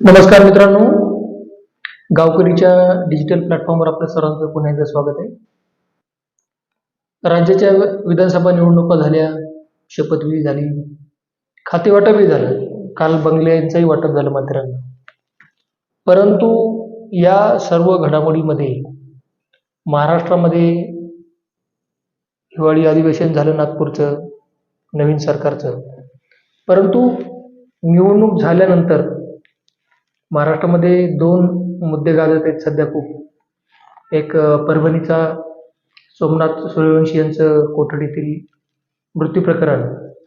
नमस्कार मित्रांनो. गावकरीच्या डिजिटल प्लॅटफॉर्मवर आपल्या सर्वांचं पुन्हा एकदा स्वागत आहे. राज्याच्या विधानसभा निवडणुका झाल्या शपथविधी झाली खाते वाटपही झालं. काल बंगल्यांचंही वाटप झालं मंत्र्यांना परंतु या सर्व घडामोडीमध्ये महाराष्ट्रामध्ये हिवाळी अधिवेशन झालं नागपूरचं नवीन सरकारचं. परंतु निवडणूक झाल्यानंतर महाराष्ट्रामध्ये दोन मुद्दे गाजत आहेत सध्या खूप. एक परभणीचा सोमनाथ सूर्यवंशी यांचं कोठडीतील मृत्यू प्रकरण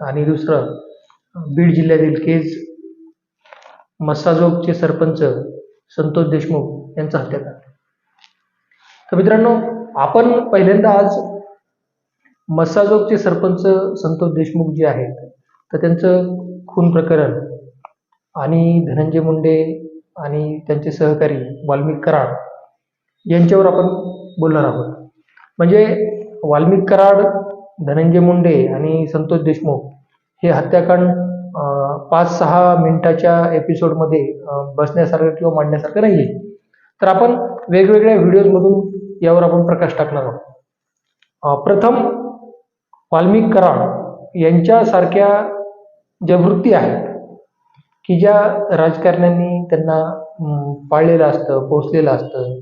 आणि दुसरं बीड जिल्ह्यातील केज मस्साजोगचे सरपंच संतोष देशमुख यांचा हत्याकांड तर मित्रांनो आपण पहिल्यांदा आज मस्साजोगचे सरपंच संतोष देशमुख जे आहेत तर त्यांचं खून प्रकरण आणि धनंजय मुंडे आणि त्यांचे सहकारी वाल्मिक कराड यांच्यावर आपण बोलणार आहोत. म्हणजे वाल्मिक कराड धनंजय मुंडे आणि संतोष देशमुख हे हत्याकांड पाच सहा मिनिटाच्या एपिसोडमध्ये बसण्यासारखं किंवा मांडण्यासारखं नाही आहे तर आपण वेगवेगळ्या व्हिडिओजमधून यावर आपण प्रकाश टाकणार आहोत. प्रथम वाल्मिक कराड यांच्यासारख्या ज्या वृत्ती आहेत की ज्या राजकारण्यांनी त्यांना पाळलेलं असतं पोचलेलं असतं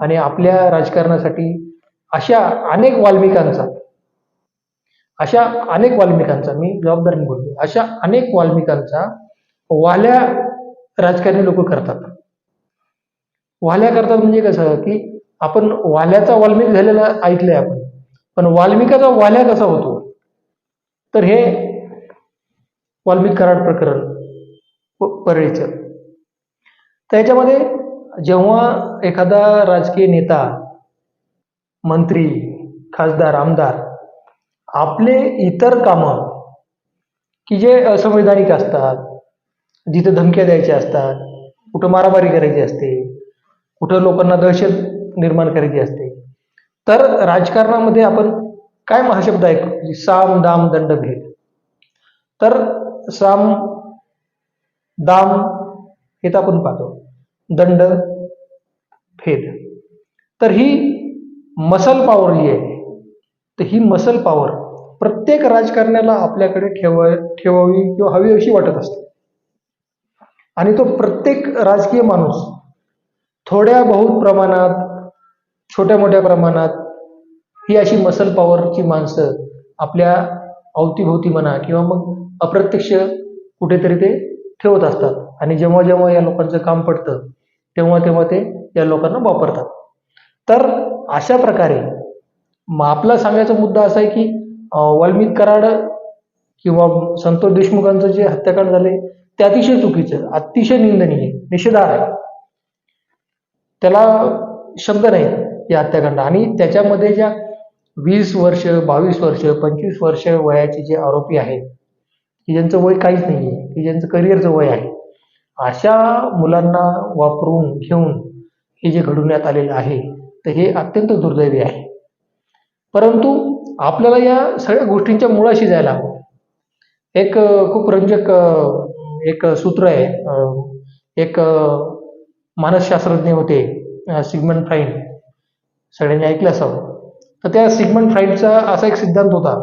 आणि आपल्या राजकारणासाठी अशा अनेक वाल्मिकांचा अशा अनेक वाल्मिकांचा मी जबाबदारीने बोलतो अशा अनेक वाल्मिकांचा वाल्या राजकारणी लोक करतात. वाल्या करतात म्हणजे कसं की आपण वाल्याचा वाल्मिक झालेला ऐकलंय आपण पण वाल्मिकाचा वाल्या कसा होतो? तर हे वाल्मिक कराड प्रकरण प- परळीचं तर याच्यामध्ये जेव्हा एखादा राजकीय नेता मंत्री खासदार आमदार आपले इतर कामं की जे असंवैधानिक असतात जिथं धमक्या द्यायच्या असतात कुठं मारामारी करायची असते कुठं लोकांना दहशत निर्माण करायची असते तर राजकारणामध्ये आपण काय महाशब्द ऐकू? साम दाम दंड भेद. तर साम दाम हे तर आपण पाहतो. दंड फेद. तर ही मसल पॉवर जी आहे तर ही मसल पॉवर प्रत्येक राजकारण्याला आपल्याकडे ठेव ठेवावी किंवा हवी अशी वाटत असते. आणि तो प्रत्येक राजकीय माणूस थोड्या बहुत प्रमाणात छोट्या मोठ्या प्रमाणात ही अशी मसल पॉवरची माणसं आपल्या अवतीभोवती म्हणा किंवा मग अप्रत्यक्ष कुठेतरी ते ठेवत असतात. आणि जेव्हा जेव्हा या लोकांचं काम पडतं तेव्हा तेव्हा ते या लोकांना वापरतात. तर अशा प्रकारे आपला सांगायचा मुद्दा असा आहे की वाल्मिक कराड किंवा संतोष देशमुखांचं जे हत्याकांड झाले ते अतिशय चुकीचं अतिशय निंदनीय निषेधार आहे. त्याला शब्द नाही या हत्याकांड. आणि त्याच्यामध्ये ज्या वीस वर्ष बावीस वर्ष पंचवीस वर्ष वयाचे जे आरोपी आहेत की ज्यांचं वय काहीच नाही आहे की ज्यांचं करिअरचं वय आहे. अशा मुलांना वापरून घेऊन हे जे घडवण्यात आलेलं आहे तर हे अत्यंत दुर्दैवी आहे. परंतु आपल्याला या सगळ्या गोष्टींच्या मुळाशी जायला हवं. एक खूप रंजक एक सूत्र आहे. एक मानसशास्त्रज्ञ होते अं, सिगमंड फ्राईड सगळ्यांनी ऐकलं असावं. तर त्या सिगमंड फ्राईडचा असा एक सिद्धांत होता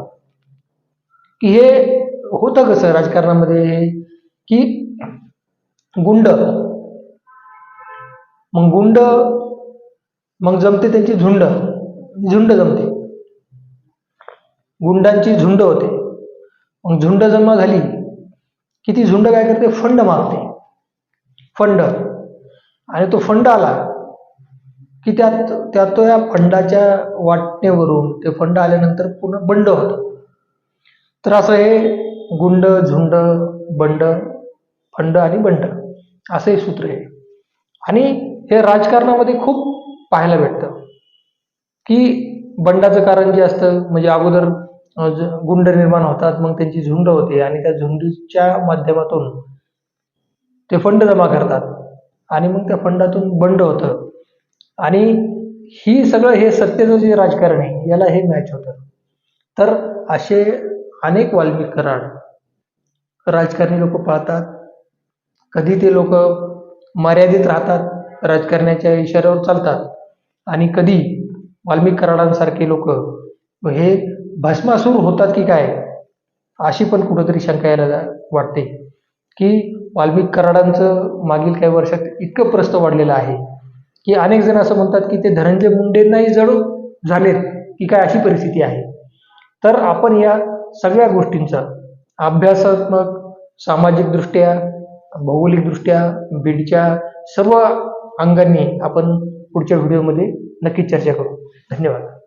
की हे होतं कसं राजकारणामध्ये की गुंड. मग गुंड मग जमते त्यांची झुंड. झुंड जमते. गुंडांची झुंड होते. मग झुंड जमा झाली की ती झुंड काय करते? फंड मागते फंड. आणि तो फंड आला की त्यात त्यात तो या फंडाच्या वाटणेवरून ते फंड आल्यानंतर पुन्हा बंड होतं. तर असं हे गुंड झुंड बंड फंड आणि बंड. असं हे सूत्र आहे. आणि हे राजकारणामध्ये खूप पाहायला भेटतं. की बंडाचं कारण जे असतं म्हणजे अगोदर गुंड निर्माण होतात मग त्यांची झुंड होते आणि त्या झुंडीच्या माध्यमातून ते फंड जमा करतात आणि मग त्या फंडातून बंड होतं. आणि ही सगळं हे सत्तेचं जे राजकारण आहे याला हे मॅच होतं. तर असे अनेक वाल्मिक कराड. राजकारणी लोक पाळतात. कधी ते लोक मर्यादित राहतात राजकारण्याच्या इशाऱ्यावर चालतात आणि कधी वाल्मिक कराडांसारखे लोक. हे भस्मासूर होतात की काय? अशी पण कुठंतरी शंका यायला वाटते की वाल्मिक कराडांचं मागील काही वर्षात इतकं प्रस्त वाढलेलं आहे की अनेक जण असं म्हणतात की ते धनंजय मुंडेंनाही जड झालेत की काय अशी परिस्थिती आहे. तर आपण या सगळ्या गोष्टींचा. अभ्यासात्मक सामाजिकदृष्ट्या भौगोलिकदृष्ट्या बीडच्या सर्व अंगांनी आपण पुढच्या व्हिडिओमध्ये नक्की चर्चा करू. धन्यवाद.